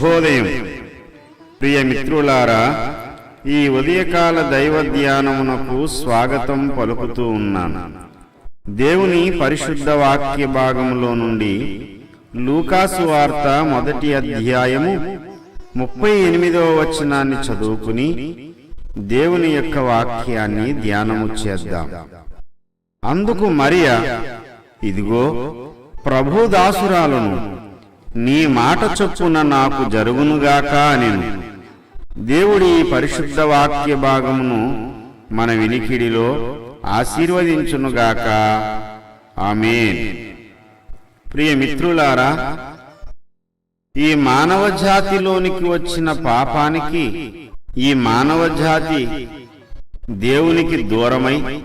శుభోదయం. ప్రియ మిత్రులారా ఈ ఉదయకాల దైవ ధ్యానమునకు స్వాగతం పలుకుతూ ఉన్నాను. దేవుని పరిశుద్ధ వాక్య భాగములో నుండి లూకాసు వార్త మొదటి అధ్యాయము ముప్పై ఎనిమిదవ వచనాన్ని చదువుకుని దేవుని యొక్క వాక్యాన్ని ధ్యానము చేద్దాం. అందుకు మరియ ఇదిగో ప్రభుదాసురాలను నీ మాట చొప్పున నాకు జరుగునుగాక నేను దేవుడి ఈ పరిశుద్ధ వాక్య భాగమును మన వినికిడిలో ఆశీర్వదించునుగాక. ఆమెన్. ప్రియ మిత్రులారా ఈ మానవ జాతిలోనికి వచ్చిన పాపానికి ఈ మానవ జాతి దేవునికి దూరమై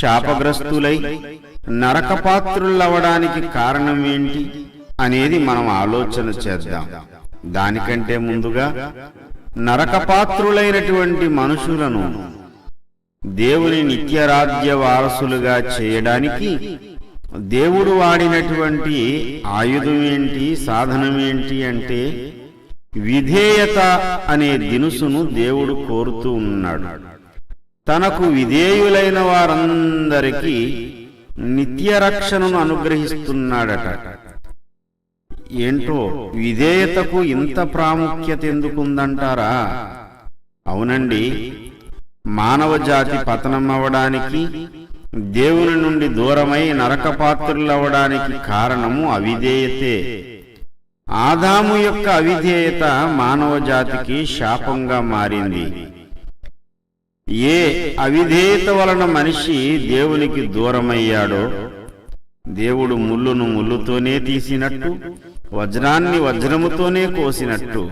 శాపగ్రస్తులై నరకపాత్రులవడానికి కారణం ఏంటి? అనేది మనం ఆలోచన చేద్దాం. దానికంటే ముందుగా నరకపాత్రులైనటువంటి మనుషులను దేవుని నిత్యరాజ్య వారసులుగా చేయడానికి దేవుడు వాడినటువంటి ఆయుధం ఏంటి సాధనం ఏంటి అంటే విధేయత అనే దినుసును దేవుడు కోరుతూ ఉన్నాడు. తనకు విధేయులైన వారందరికీ నిత్య రక్షణను అనుగ్రహిస్తున్నాడట. ఏంటో విధేయతకు ఇంత ప్రాముఖ్యత ఎందుకుందంటారా అవునండి మానవ జాతి పతనం అవ్వడానికి దేవుని నుండి దూరమై నరకపాత్రులవ్వడానికి కారణము అవిధేయతే. ఆదాము యొక్క అవిధేయత మానవ జాతికి శాపంగా మారింది. ఏ అవిధేయత వలన మనిషి దేవునికి దూరమయ్యాడో దేవుడు ముళ్ళును ముళ్ళుతోనే తీసినట్టు వజ్రాన్ని వజ్రముతోనే కోసినట్టు.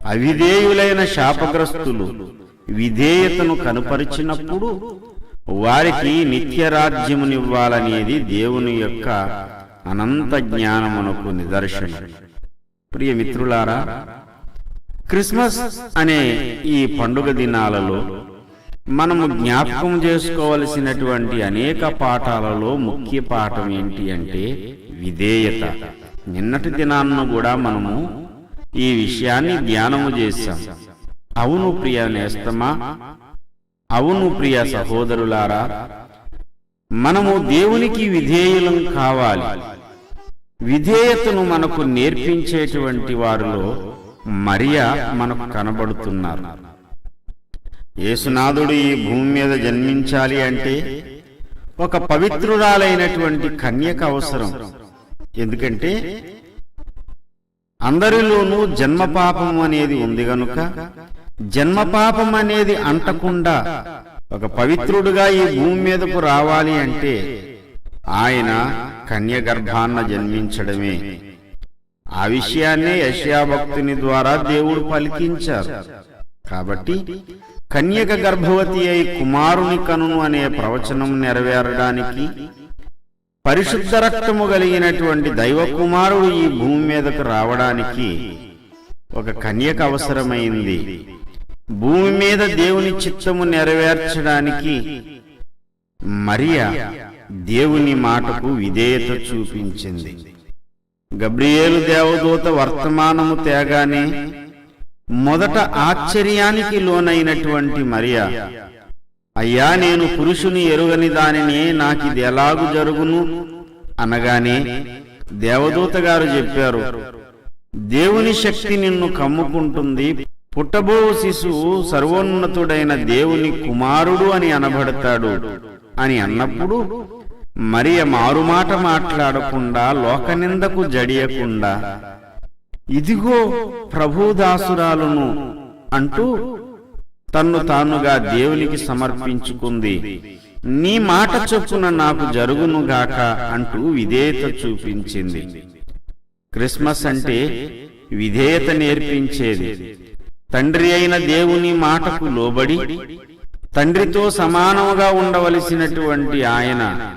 అవిధేయులైన శాపగ్రస్తులు విధేయతను కనుపరిచినప్పుడు వారికి నిత్యరాజ్యమునివ్వాలనేది దేవుని యొక్క అనంత జ్ఞానమునకు నిదర్శనం. ప్రియ మిత్రులారా క్రిస్మస్ అనే ఈ పండుగ దినాలలో మనము జ్ఞాపకం చేసుకోవలసినటువంటి అనేక పాఠాలలో ముఖ్య పాఠం ఏంటి అంటే విధేయత. నిన్నటి దినాన్ని కూడా మనము ఈ విషయాన్ని ధ్యానము చేశాం. అవును ప్రియ నేస్తమా? అవును ప్రియ సహోదరులారా మనము దేవునికి విధేయులం కావాలి. విధేయతను మనకు నేర్పించేటువంటి వారిలో మరియా మనకు కనబడుతున్నారు. యేసునాథుడు ఈ భూమి మీద జన్మించాలి అంటే ఒక పవిత్రురాలైనటువంటి కన్యక అవసరం. ఎందుకంటే అందరిలోనూ జన్మపాపం అనేది ఉంది గనుక జన్మపాపం అనేది అంటకుండా ఒక పవిత్రుడుగా ఈ భూమి మీదకు రావాలి అంటే ఆయన కన్యగర్భాన్న జన్మించడమే. ఆ విషయాన్నే యశ్యాభక్తుని ద్వారా దేవుడు పలికించారు. కాబట్టి కన్యక గర్భవతి అయి కుమారుని కనును అనే ప్రవచనం నెరవేరడానికి పరిశుద్ధ రక్తము కలిగినటువంటి దైవ కుమారుడు ఈ భూమి మీదకు రావడానికి ఒక కన్యక అవసరమైంది. భూమి మీద దేవుని చిత్తము నెరవేర్చడానికి మరియా దేవుని మాటకు విధేయత చూపించింది. గబ్రియేలు దేవదూత వర్తమానము తేగానే మొదట ఆశ్చర్యానికి లోనైనటువంటి మరియా అయ్యా నేను పురుషుని ఎరుగని దానిని నాకిది ఎలాగు జరుగును? అనగానే దేవదూత గారు చెప్పారు దేవుని శక్తి నిన్ను కమ్ముకుంటుంది. పుట్టబో శిశువు సర్వోన్నతుడైన దేవుని కుమారుడు అని అనబడతాడు. అని అన్నప్పుడు మరియ మారుమాట మాట్లాడకుండా లోకనిందకు జడియకుండా ఇదిగో ప్రభుదాసురాలును అంటూ తన్ను తానుగా దేవునికి సమర్పించుకుంది. నీ మాట చొప్పున నాకు జరుగునుగాక అంటూ విధేయత చూపించింది. క్రిస్మస్ అంటే విధేయత నేర్పించేది. తండ్రి అయిన దేవుని మాటకు లోబడి తండ్రితో సమానముగా ఉండవలసినటువంటి ఆయన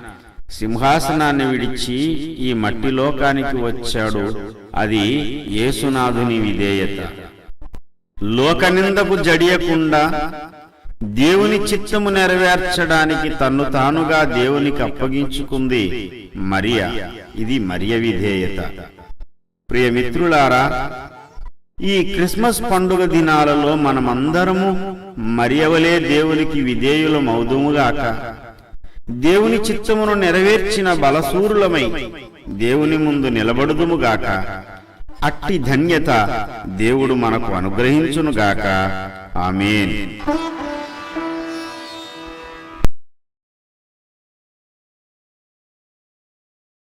సింహాసనాన్ని విడిచి ఈ మట్టి లోకానికి వచ్చాడు. అది యేసునాథుని విధేయత. లోకనిందకు జడియకుండా దేవుని చిత్తము నెరవేర్చడానికి తన్ను తానుగా దేవునికి అప్పగించుకుంది మరియ. ఇది మరియ విధేయత. ప్రియమిత్రులారా ఈ క్రిస్మస్ పండుగ దినాలలో మనమందరము మరియవలే దేవునికి విధేయులమవుదుముగాక. దేవుని చిత్తమును నెరవేర్చిన బలసూరులమై దేవుని ముందు నిలబడుదుముగాక. అట్టి ధన్యత దేవుడు మనకు అనుగ్రహించునుగాక. ఆమెన్.